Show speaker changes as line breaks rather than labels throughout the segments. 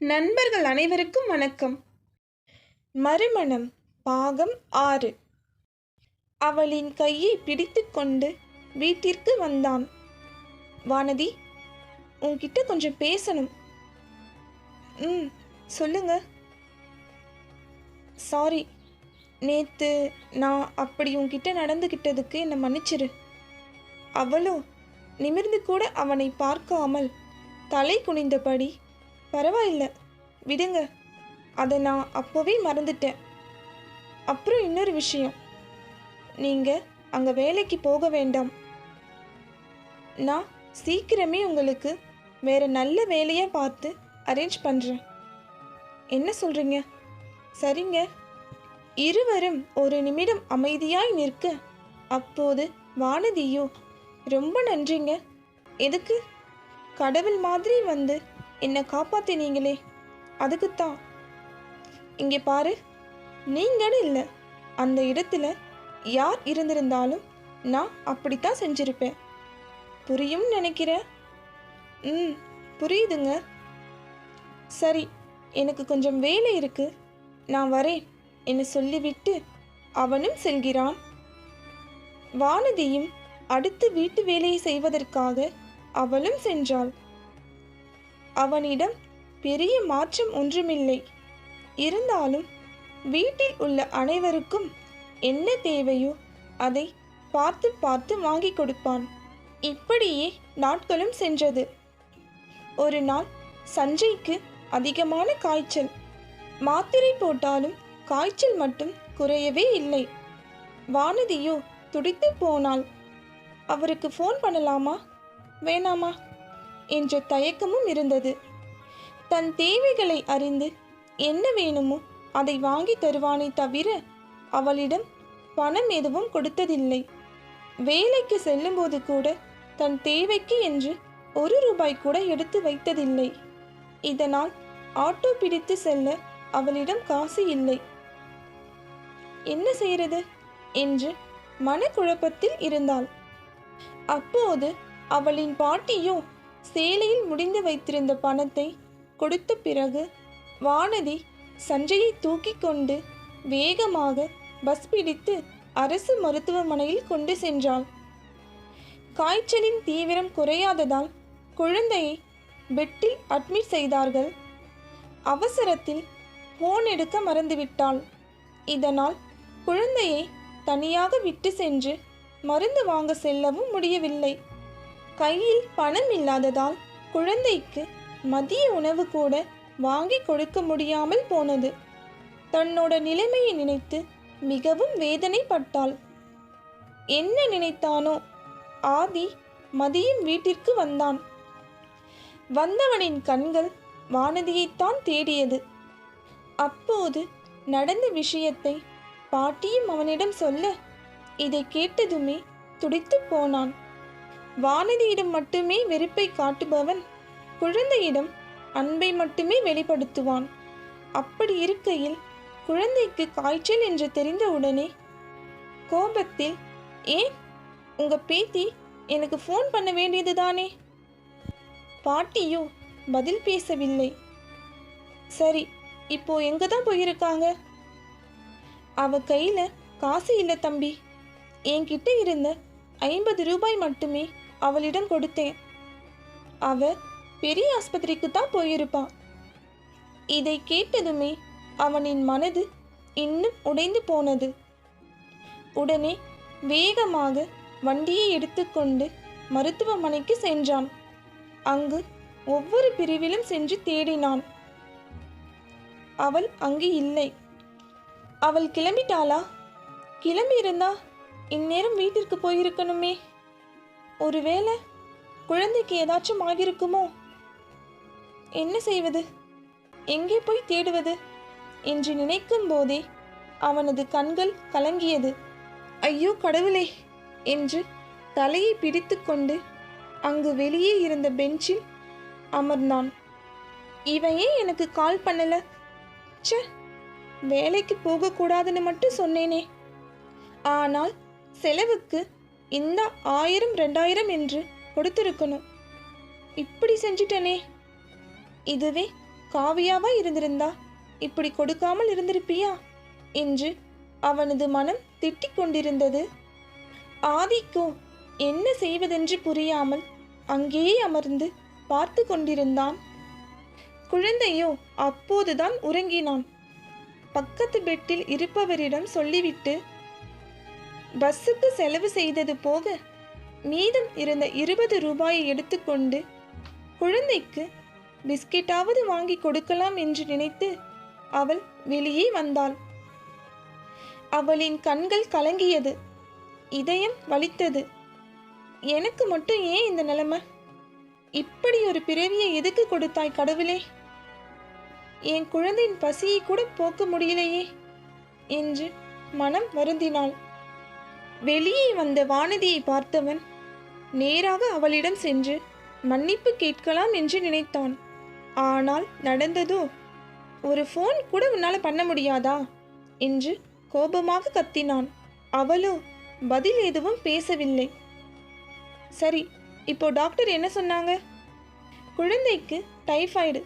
நண்பர்கள் அனைவருக்கும் வணக்கம். மறுமணம் பாகம் ஆறு. அவளின் கையை பிடித்துக்கொண்டு வீட்டிற்கு வந்தான். வானதி உன்கிட்ட கொஞ்சம் பேசணும். ம் சொல்லுங்க. சாரி நேத்து நான் அப்படி உன்கிட்ட நடந்துக்கிட்டதுக்கு என்னை மன்னிச்சிரு. அவளோ நிமிர்ந்து கூட அவனை பார்க்காமல் தலை குனிந்தபடி பரவாயில்ல. விடுங்க. அதை நான் அப்போவே மறந்துட்டேன். அப்புறம் இன்னொரு விஷயம். நீங்கள் அங்கே வேலைக்கு போக வேண்டாம். நான் சீக்கிரமே உங்களுக்கு வேற நல்ல வேலையாக பார்த்து அரேஞ்ச் பண்ணுறேன் என்ன சொல்கிறீங்க சரிங்க. இருவரும் ஒரு நிமிடம் அமைதியாய் நிற்க அப்போது வானதியோ ரொம்ப நன்றிங்க. எதுக்கு? கடவுள் மாதிரி வந்து என்னை காப்பாத்தினீங்களே அதுக்குத்தான். இங்கே பாரு நீங்கன்னு இல்லை. அந்த இடத்துல யார் இருந்திருந்தாலும் நான் அப்படித்தான் செஞ்சிருப்பேன். புரியும் நினைக்கிறேன் ம் புரியுதுங்க. சரி எனக்கு கொஞ்சம் வேலை இருக்கு. நான் வரேன். என்று சொல்லிவிட்டு அவனும் செல்கிறான். வானதியும் அடுத்து வீட்டு வேலையை செய்வதற்காக அவளும் சென்றாள். அவனிடம் பெரிய மாற்றம் ஒன்றுமில்லை. இருந்தாலும் வீட்டில் உள்ள அனைவருக்கும் என்ன தேவையோ அதை பார்த்து பார்த்து வாங்கி கொடுப்பான். இப்படியே நாட்களும் சென்றது. ஒரு நாள் சஞ்சய்க்கு அதிகமான காய்ச்சல். மாத்திரை போட்டாலும் காய்ச்சல் மட்டும் குறையவே இல்லை. வானதியோ துடித்து போனாள். அவருக்கு ஃபோன் பண்ணலாமா? வேணாமா? என்ற தயக்கமும் இருந்தது. தன் தேவைகளை அறிந்து என்ன வேணுமோ அதை வாங்கி தருவானே தவிர அவளிடம் பணம் எதுவும் கொடுத்ததில்லை. வேலைக்கு செல்லும்போது கூட தன் தேவைக்கு என்று ஒரு ரூபாய் கூட எடுத்து வைத்ததில்லை. இதனால் ஆட்டோ பிடித்து செல்ல அவளிடம் காசு இல்லை. என்ன செய்யறது? என்று மனக்குழப்பத்தில் இருந்தாள். அப்போது அவளின் பாட்டியோ சேலையில் முடிந்து வைத்திருந்த பணத்தை கொடுத்த பிறகு வானதி சஞ்சயை தூக்கி கொண்டு வேகமாக பஸ் பிடித்து அரசு மருத்துவமனையில் கொண்டு சென்றாள். காய்ச்சலின் தீவிரம் குறையாததால் குழந்தையை பெட்டில் அட்மிட் செய்தார்கள். அவசரத்தில் போன் எடுக்க மறந்துவிட்டாள். இதனால் குழந்தையை தனியாக விட்டு சென்று மருந்து வாங்க செல்லவும் முடியவில்லை. கையில் பணம் இல்லாததால் குழந்தைக்கு மதிய உணவு கூட வாங்கி கொடுக்க முடியாமல் போனது. தன்னோட நிலைமையை நினைத்து மிகவும் வேதனைப்பட்டாள். என்ன நினைத்தானோ? ஆதி மதியம் வீட்டிற்கு வந்தான். வந்தவனின் கண்கள் வானதியைத்தான் தேடியது. அப்போது நடந்த விஷயத்தை பாட்டியும் அவனிடம் சொல்ல இதை கேட்டதுமே துடித்து போனான். வானதியிடம் மட்டுமே வெறுப்பை காட்டுபவன் குழந்தையிடம் அன்பை மட்டுமே வெளிப்படுத்துவான். அப்படி இருக்கையில் குழந்தைக்கு காய்ச்சல் என்று தெரிந்தவுடனே கோபத்தில் ஏன் உங்க பேத்தி எனக்கு ஃபோன் பண்ண வேண்டியதுதானே பாட்டியோ பதில் பேசவில்லை. சரி இப்போ எங்க தான் போயிருக்காங்க? அவ கையில காசு இல்லை தம்பி. என்கிட்ட இருந்த ஐம்பது ரூபாய் மட்டுமே அவளிடம் கொடுத்தேன். அவ பெரிய ஆஸ்பத்திரிக்கு தான் போயிருப்பான். இதை கேட்டதுமே அவனின் மனது இன்னும் உடைந்து போனது. உடனே வேகமாக வண்டியை எடுத்துக்கொண்டு மருத்துவமனைக்கு சென்றான். அங்கு ஒவ்வொரு பிரிவிலும் சென்று தேடினான். அவள் அங்கு இல்லை. அவள் கிளம்பிட்டாளா? கிளம்பி இருந்தா இந்நேரம் வீட்டிற்கு போயிருக்கணுமே. ஒருவேளை குழந்தைக்கு ஏதாச்சும் ஆகியிருக்குமோ? என்ன செய்வது? எங்கே போய் தேடுவது? என்று நினைக்கும் போதே அவனது கண்கள் கலங்கியது. ஐயோ கடவுளே! என்று தலையை பிடித்துக்கொண்டு அங்கு வெளியே இருந்த பெஞ்சில் அமர்ந்தான். இவன் ஏன் எனக்கு கால் பண்ணல. ச வேலைக்கு போகக்கூடாதுன்னு மட்டும் சொன்னேனே. ஆனால் செலவுக்கு இந்த ஆயிரம் ரெண்டாயிரம் என்று கொடுத்திருக்கணும். இப்படி செஞ்சிட்டனே. இதுவே காவியாவா இருந்திருந்தா? இப்படி கொடுக்காமல் இருந்திருப்பியா? என்று அவனது மனம் திட்டிக் கொண்டிருந்தது. ஆதிக்கோ என்ன செய்வதென்று புரியாமல் அங்கேயே அமர்ந்து பார்த்து கொண்டிருந்தான். குழந்தையோ அப்போதுதான் உறங்கினான். பக்கத்து பெட்டில் இருப்பவரிடம் சொல்லிவிட்டு பஸ்ஸுக்கு செலவு செய்தது போக மீதம் இருந்த இருபது ரூபாயை எடுத்துக்கொண்டு குழந்தைக்கு பிஸ்கெட்டாவது வாங்கி கொடுக்கலாம் என்று நினைத்து அவள் வெளியே வந்தாள். அவளின் கண்கள் கலங்கியது. இதயம் வலித்தது. எனக்கு மட்டும் ஏன் இந்த நிலைமை? இப்படி ஒரு பிறவியை எதுக்கு கொடுத்தாய் கடவுளே? என் குழந்தையின் பசியை கூட போக்க முடியலையே என்று மனம் வருந்தினாள். வெளியே வந்த வானதியை பார்த்தவன் நேராக அவளிடம் சென்று மன்னிப்பு கேட்கலாம் என்று நினைத்தான். ஆனால் நடந்ததோ? ஒரு ஃபோன் கூட உன்னால் பண்ண முடியாதா? என்று கோபமாக கத்தினான். அவளோ? பதில் எதுவும் பேசவில்லை. சரி இப்போ டாக்டர் என்ன சொன்னாங்க? குழந்தைக்கு டைஃபாய்டு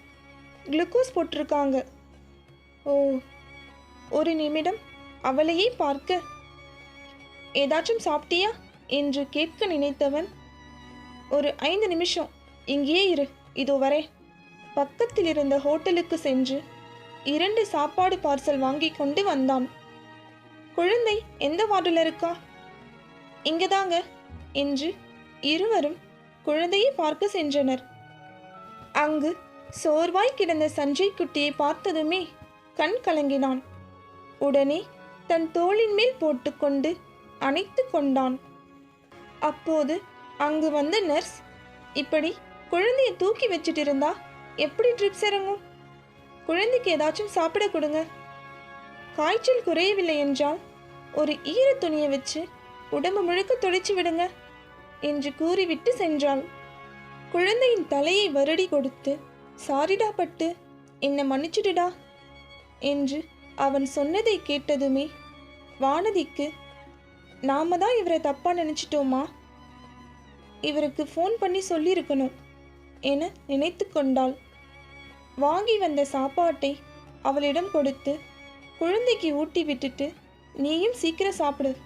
குளுக்கோஸ் போட்டிருக்காங்க. ஓ ஒரு நிமிடம் அவளையே பார்க்க ஏதாச்சும் சாப்பிட்டியா? என்று கேட்க நினைத்தவன் ஒரு ஐந்து நிமிஷம் இங்கேயே இரு இதோ வரே. பக்கத்தில் இருந்த ஹோட்டலுக்கு சென்று இரண்டு சாப்பாடு பார்சல் வாங்கி கொண்டு வந்தான். குழந்தை எந்த வார்டில் இருக்கா? இங்கதாங்க என்று இருவரும் குழந்தையை பார்க்க சென்றனர். அங்கு சோர்வாய் கிடந்த சஞ்சய் குட்டியை பார்த்ததுமே கண் கலங்கினான். உடனே தன் தோளின் மேல் போட்டுக்கொண்டு அணைத்து கொண்டான். அப்போது அங்கு வந்த நர்ஸ் இப்படி குழந்தையை தூக்கி வச்சுட்டு இருந்தா எப்படி ட்ரிப்ஸ் இறங்கும்? குழந்தைக்கு ஏதாச்சும் சாப்பிட கொடுங்க. காய்ச்சல் குறையவில்லை என்றால் ஒரு ஈர துணியை வச்சு உடம்பு முழுக்க துடைச்சு விடுங்க என்று கூறிவிட்டு சென்றாள். குழந்தையின் தலையை வருடி கொடுத்து சாரிடா பட்டு என்னை மன்னிச்சிடுடா என்று அவன் சொன்னதை கேட்டதுமே வானதிக்கு நாம தான் இவரை தப்பா நினைச்சிட்டோமா? இவருக்கு ஃபோன் பண்ணி சொல்லியிருக்கணும். என நினைத்து கொண்டாள். வாங்கி வந்த சாப்பாட்டை அவளிடம் கொடுத்து குழந்தைக்கு ஊட்டி விட்டுட்டு நீயும் சீக்கிரம் சாப்பிடு.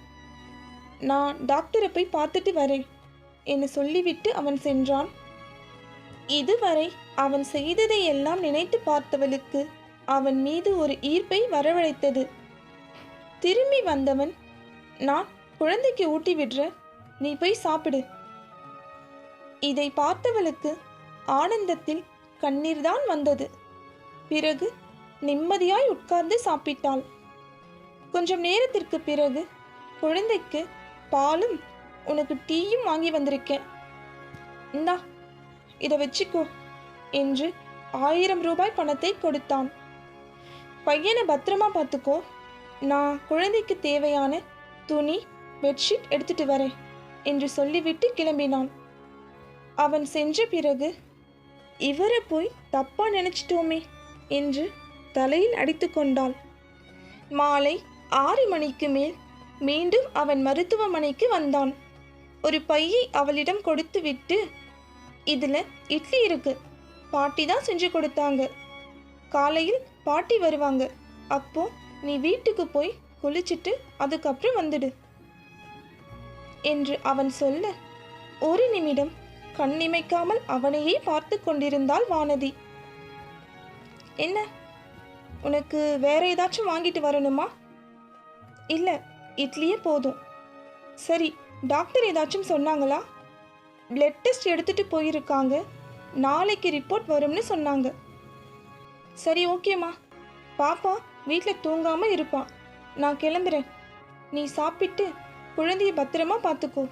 நான் டாக்டரை போய் பார்த்துட்டு வரேன் என சொல்லிவிட்டு அவன் சென்றான். இதுவரை அவன் செய்ததை எல்லாம் நினைத்து பார்த்தவளுக்கு அவன் மீது ஒரு ஈர்ப்பை வரவழைத்தது. திரும்பி வந்தவன் நான் குழந்தைக்கு ஊட்டி விடுற நீ போய் சாப்பிடு. இதை பார்த்தவளுக்கு ஆனந்தத்தில் கண்ணீர்தான் வந்தது. பிறகு நிம்மதியாய் உட்கார்ந்து சாப்பிட்டாள். கொஞ்சம் நேரத்திற்கு பிறகு குழந்தைக்கு பாலும் உனக்கு டீயும் வாங்கி வந்திருக்கேன். இந்தா இதை வச்சுக்கோ என்று ஆயிரம் ரூபாய் பணத்தை கொடுத்தான். பையனை பத்திரமா பார்த்துக்கோ. நான் குழந்தைக்கு தேவையான துணி பெட்ஷீட் எடுத்துட்டு வரேன் என்று சொல்லிவிட்டு கிளம்பினான். அவன் சென்ற பிறகு இவரை போய் தப்பா நினைச்சிட்டோமே என்று தலையில் அடித்து கொண்டாள் மாலை ஆறு மணிக்கு மேல் மீண்டும் அவன் மருத்துவமனைக்கு வந்தான். ஒரு பையை அவளிடம் கொடுத்துவிட்டு இதில் இட்லி இருக்கு பாட்டி தான் செஞ்சு கொடுத்தாங்க. காலையில் பாட்டி வருவாங்க அப்போ நீ வீட்டுக்கு போய் குளிச்சிட்டு அதுக்கப்புறம் வந்துடு. என்று அவன் சொல்ல ஒரு நிமிடம் கண்ணிமைக்காமல் அவனையே பார்த்து கொண்டிருந்தாள் வானதி. என்ன உனக்கு வேற ஏதாச்சும் வாங்கிட்டு வரணுமா? இல்ல இட்லியே போதும். சரி டாக்டர் ஏதாச்சும் சொன்னாங்களா? பிளட் டெஸ்ட் எடுத்துட்டு போயிருக்காங்க. நாளைக்கு ரிப்போர்ட் வரும்னு சொன்னாங்க. சரி ஓகேம்மா பாப்பா வீட்டில் தூங்காமல் இருப்பான் நான் கிளம்புறேன். நீ சாப்பிட்டு குழந்தையை பத்திரமா பார்த்துக்கோ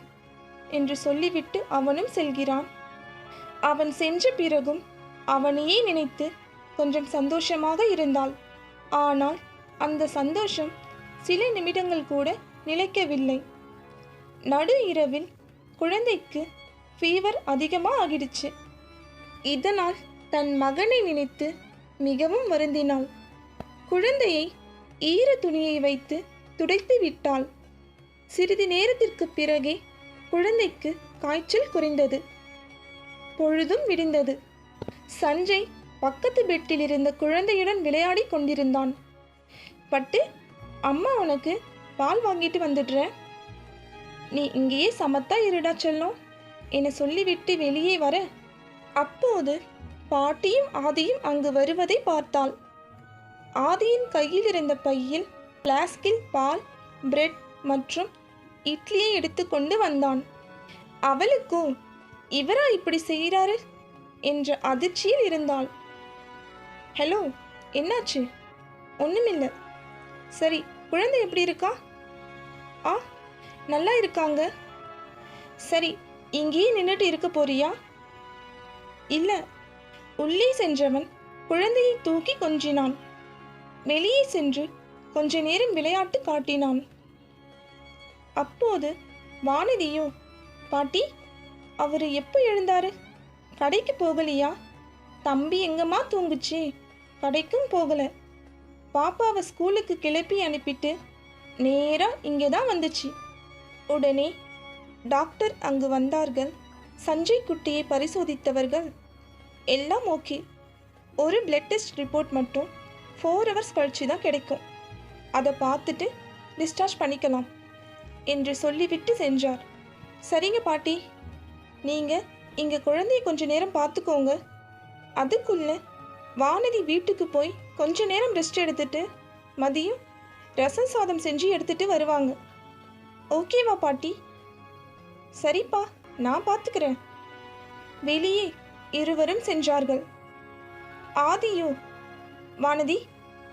என்று சொல்லிவிட்டு அவனும் செல்கிறான். அவன் சென்ற பிறகும் அவனையே நினைத்து கொஞ்சம் சந்தோஷமாக இருந்தாள். ஆனால் அந்த சந்தோஷம் சில நிமிடங்கள் கூட நிலைக்கவில்லை. நடு இரவில் குழந்தைக்கு ஃபீவர் அதிகமாக ஆகிடுச்சு இதனால் தன் மகனை நினைத்து மிகவும் வருந்தினாள். குழந்தையை ஈர துணியை வைத்து துடைத்து விட்டாள். சிறிது நேரத்திற்கு பிறகே குழந்தைக்கு காய்ச்சல் குறைந்தது. பொழுதும் விடிந்தது. சஞ்சய் பக்கத்து பெட்டில் இருந்த குழந்தையுடன் விளையாடி கொண்டிருந்தான். பட்டு அம்மா உனக்கு பால் வாங்கிட்டு வந்துடுற. நீ இங்கேயே சமத்தா இருடா செல்லும் என சொல்லிவிட்டு வெளியே வர அப்போது பாட்டியும் ஆதியும் அங்கு வருவதை பார்த்தாள். ஆதியின் கையில் இருந்த பையில் பிளாஸ்கில் பால் பிரெட் மற்றும் இட்லியை எடுத்துக்கொண்டு வந்தான். அவளுக்கும் இவரா இப்படி செய்கிறாரு? என்ற அதிர்ச்சியில் இருந்தாள். ஹலோ என்னாச்சு? ஒன்றுமில்லை சரி குழந்தை எப்படி இருக்கா? ஆ நல்லா இருக்காங்க. சரி இங்கேயே நின்றுட்டு இருக்க போறியா? இல்லை. உள்ளே சென்றவன் குழந்தையை தூக்கி கொஞ்சினான். வெளியே சென்று கொஞ்ச நேரம் விளையாட்டு காட்டினான். அப்போது வானதியும் பாட்டி அவர் எப்போ எழுந்தாரு? கடைக்கு போகலையா? தம்பி எங்கம்மா தூங்குச்சு? கடைக்கும் போகலை. பாப்பாவை ஸ்கூலுக்கு கிளப்பி அனுப்பிட்டு நேராக இங்கே தான் வந்துச்சு. உடனே டாக்டர் அங்கு வந்தார்கள். சஞ்சய் குட்டியை பரிசோதித்தவர்கள். எல்லாம் ஓகே. ஒரு பிளட் டெஸ்ட் ரிப்போர்ட் மட்டும் ஃபோர் ஹவர்ஸ் கழிச்சு தான் கிடைக்கும். அதை பார்த்துட்டு டிஸ்சார்ஜ் பண்ணிக்கலாம். என்று சொல்லிவிட்டு சென்றார். சரிங்க பாட்டி. நீங்கள் இங்கே குழந்தைய கொஞ்ச நேரம் பார்த்துக்கோங்க. அதுக்குள்ள வானதி வீட்டுக்கு போய் கொஞ்ச நேரம் ரெஸ்ட் எடுத்துட்டு மதியம் ரசம் சாதம் செஞ்சு எடுத்துட்டு வருவாங்க. ஓகேவா பாட்டி. சரிப்பா நான் பார்த்துக்கிறேன். வெளியே இருவரும் சென்றார்கள். ஆதியோ வானதி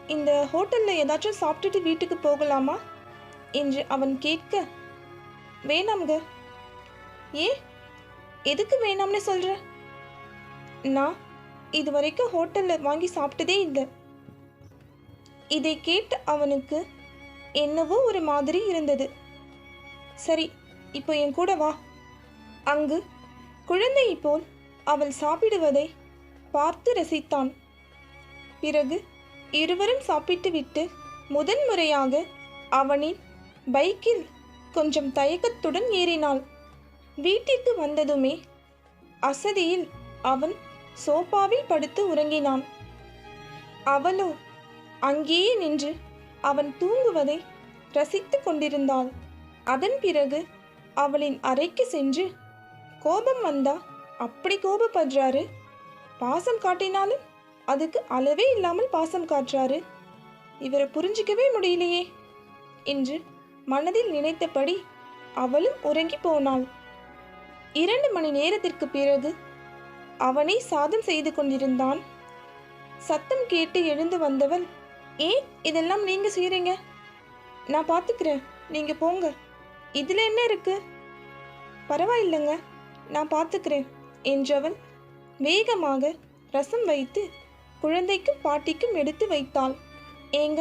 இந்த ஹோட்டலில் ஏதாச்சும் சாப்பிட்டுட்டு வீட்டுக்கு போகலாமா? என்று அவன் கேட்க வேணாம்ங்க. ஏ எதுக்கு வேணாம்னு சொல்ற? நான் இது வரைக்கும் ஹோட்டலில் வாங்கி சாப்பிட்டதே இல்லை. இதை கேட்டு அவனுக்கு என்னவோ ஒரு மாதிரி இருந்தது. சரி இப்போ என் கூட வா. அங்கு குழந்தையை போல் அவள் சாப்பிடுவதை பார்த்து ரசித்தான். பிறகு இருவரும் சாப்பிட்டுவிட்டு முதன் முறையாக அவனின் பைக்கில் கொஞ்சம் தயக்கத்துடன் ஏறினாள். வீட்டிற்கு வந்ததுமே அசதியில் அவன் சோபாவில் படுத்து உறங்கினான். அவளோ அங்கேயே நின்று அவன் தூங்குவதை ரசித்துக் கொண்டிருந்தாள். அதன் பிறகு அவளின் அறைக்கு சென்று கோபம் வந்தா அப்படி கோபப்படுறாரு? பாசம் காட்டினாலும் அதுக்கு அளவே இல்லாமல் பாசம் காட்டுறாரு. இவரை புரிஞ்சிக்கவே முடியலையே என்று மனதில் நினைத்தபடி அவளும் உறங்கி போனாள். இரண்டு மணி நேரத்திற்கு பிறகு அவனை சாதம் செய்து கொண்டிருந்தான். சத்தம் கேட்டு எழுந்து வந்தவள் ஏன் இதெல்லாம் நீங்க செய்றீங்க? நான் பார்த்துக்கிறேன் நீங்க போங்க. இதில் என்ன இருக்கு? பரவாயில்லைங்க. நான் பார்த்துக்கிறேன் என்றவள் வேகமாக ரசம் வைத்து குழந்தைக்கும் பாட்டிக்கும் எடுத்து வைத்தாள். ஏங்க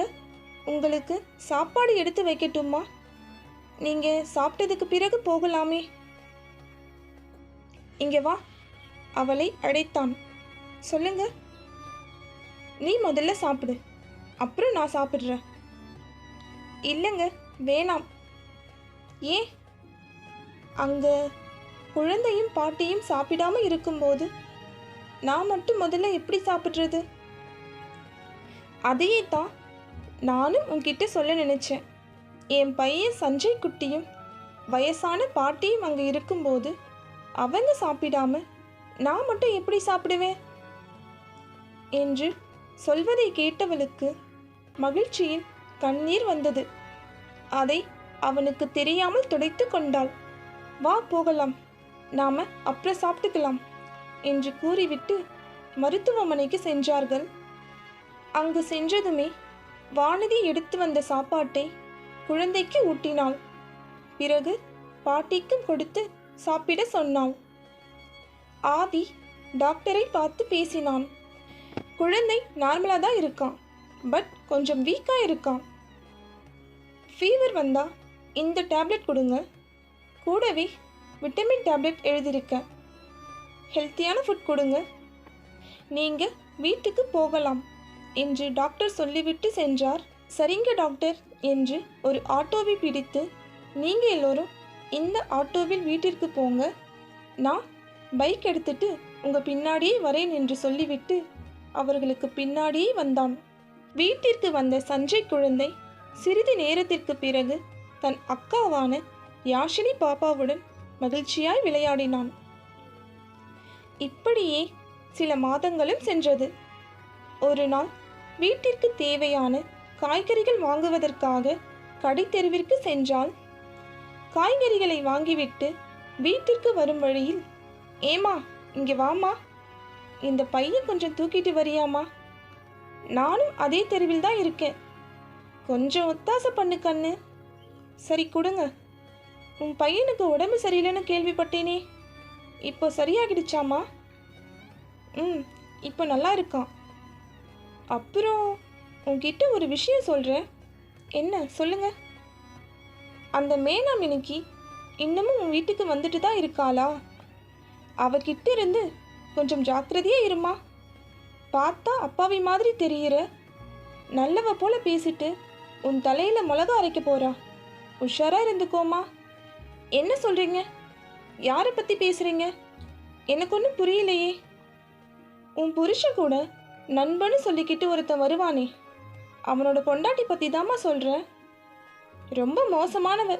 உங்களுக்கு சாப்பாடு எடுத்து வைக்கட்டுமா? நீங்க சாப்பிட்டதுக்கு பிறகு போகலாமே. இங்க வா. அவளை அடைத்தான் சொல்லுங்க. நீ முதல்ல சாப்பிடு. அப்புறம் நான் சாப்பிட்றேன். இல்லைங்க வேணாம். ஏன்? அங்க குழந்தையும் பாட்டியும் சாப்பிடாம இருக்கும்போது நான் மட்டும் முதல்ல எப்படி சாப்பிட்றது? அதையே தான் நானும் உன்கிட்ட சொல்ல நினைச்சேன். என் பையன் சஞ்சய் குட்டியும் வயசான பாட்டியும் அங்கே இருக்கும்போது அவங்க சாப்பிடாம நான் மட்டும் எப்படி சாப்பிடுவேன்? என்று சொல்வதை கேட்டவளுக்கு மகிழ்ச்சியில் கண்ணீர் வந்தது. அதை அவனுக்கு தெரியாமல் துடைத்து கொண்டாள். வா போகலாம். நாம அப்புறம் சாப்பிட்டுக்கலாம் என்று கூறிவிட்டு மருத்துவமனைக்கு சென்றார்கள். அங்கு சென்றதுமே வானதி எடுத்து வந்த சாப்பாட்டை குழந்தைக்கு ஊட்டினாள். பிறகு பாட்டிக்கும் கொடுத்து சாப்பிட சொன்னாள். ஆதி டாக்டரை பார்த்து பேசினான். குழந்தை நார்மலாக தான் இருக்கான் பட் கொஞ்சம் வீக்காக இருக்கான். ஃபீவர் வந்தால் இந்த டேப்லெட் கொடுங்க. கூடவே விட்டமின் டேப்லெட் எழுதியிருக்கேன் ஹெல்த்தியான ஃபுட் கொடுங்க. நீங்கள் வீட்டுக்கு போகலாம் என்று டாக்டர் சொல்லிவிட்டு சென்றார் சரிங்க டாக்டர். என்று ஒரு ஆட்டோவை பிடித்து நீங்கள் எல்லோரும் இந்த ஆட்டோவில் வீட்டிற்கு போங்க. நான் பைக் எடுத்துட்டு உங்கள் பின்னாடியே வரேன் என்று சொல்லிவிட்டு அவர்களுக்கு பின்னாடியே வந்தான். வீட்டிற்கு வந்த சஞ்சய் குழந்தை சிறிது நேரத்திற்கு பிறகு தன் அக்காவான யாஷினி பாப்பாவுடன் மகிழ்ச்சியாய் விளையாடினான். இப்படியே சில மாதங்களும் சென்றது. ஒரு நாள் வீட்டிற்கு தேவையான காய்கறிகள் வாங்குவதற்காக கடைத்தெருவிற்கு சென்றால் காய்கறிகளை வாங்கிவிட்டு வீட்டிற்கு வரும் வழியில் ஏமா இங்கே வாமா இந்த பையன் கொஞ்சம் தூக்கிட்டு வரியாமா நானும் அதே தெருவில் தான் இருக்கேன். கொஞ்சம் ஒத்தாசை பண்ணு கண்ணு. சரி கொடுங்க. உன் பையனுக்கு உடம்பு சரியில்லைன்னு கேள்விப்பட்டேனே. இப்போ சரியாகிடுச்சாமா ம் இப்போ நல்லா இருக்கான். அப்புறம் உன்கிட்ட ஒரு விஷயம் சொல்கிறேன் என்ன? சொல்லுங்க. அந்த மேனா மினுக்கி இன்னமும் உன் வீட்டுக்கு வந்துட்டு தான் இருக்காளா? அவகிட்ட இருந்து கொஞ்சம் ஜாக்கிரதையே இருமா. பார்த்தா அப்பாவி மாதிரி தெரியுற. நல்லவ போல பேசிட்டு உன் தலையில் மிளகா அரைக்க போறா. உஷாராக இருந்துக்கோமா. என்ன சொல்கிறீங்க யாரை பற்றி பேசுகிறீங்க எனக்கு ஒன்றும் புரியலையே. உன் புருஷன் கூட நண்பன்னு சொல்லிக்கிட்டு ஒருத்தன் வருவானே. அவனோட பொண்டாட்டி பற்றி தாம்மா சொல்கிறேன் ரொம்ப மோசமானவ.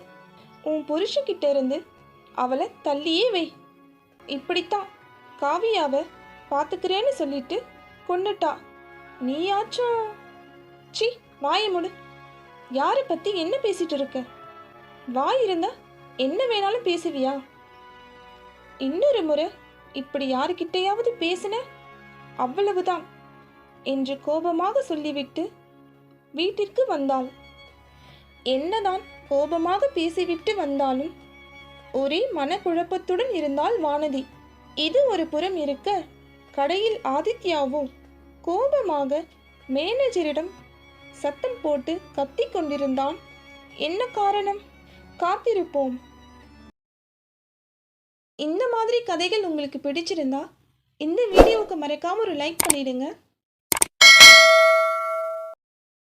உன் புருஷக்கிட்ட இருந்து அவளை தள்ளியே வை. இப்படித்தான் காவியாவை பார்த்துக்கிறேன்னு சொல்லிட்டு கொண்டுட்டா நீயாச்சும் சி வாயை முடு. யாரை பற்றி என்ன பேசிட்டு இருக்க? வாய் இருந்தா என்ன வேணாலும் பேசுவியா? இன்னொரு முறை இப்படி யாருக்கிட்டையாவது பேசின? அவ்வளவுதான் என்று கோபமாக சொல்லிவிட்டு வீட்டிற்கு வந்தாள் என்னதான் கோபமாக பேசிவிட்டு வந்தாலும் ஒரே மனக்குழப்பத்துடன் இருந்தால் வானதி. இது ஒரு புறம் இருக்க கடையில் ஆதித்யாவோ கோபமாக மேனேஜரிடம் சத்தம் போட்டு கத்தி கொண்டிருந்தான். என்ன காரணம்? காத்திருப்போம். இந்த மாதிரி கதைகள் உங்களுக்கு பிடிச்சிருந்தா இந்த வீடியோவுக்கு மறக்காம ஒரு லைக் பண்ணிடுங்க.